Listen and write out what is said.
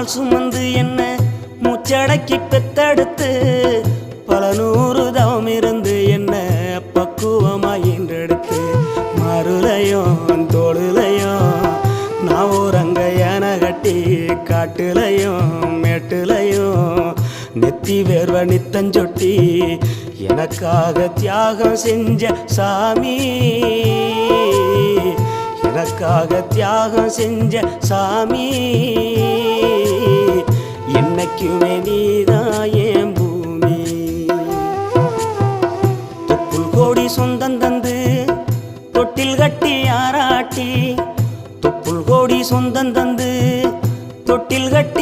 நாள் சுமந்து என்ன மூச்சடக்கி பெத்தடுத்து பல நூறு தவம் இருந்து என்ன பக்குவமாய் ஈன்றெடுத்து மறுலையும் தோளுலையும் நான் ஓரங்க என கட்டி காட்டுலையும் மேட்டுலையும் நெத்தி வேர்வ நித்தஞ்சொட்டி எனக்காக தியாகம் செஞ்ச சாமி. எனக்காக தியாகம் செஞ்ச சாமி. என்னைக்குமே நீதான் பூமி? தொப்புள் கோடி சொந்தம் தந்து தொட்டில் கட்டி ஆராட்டி தொப்புள் கோடி சொந்தம் தந்து தொட்டில் கட்டி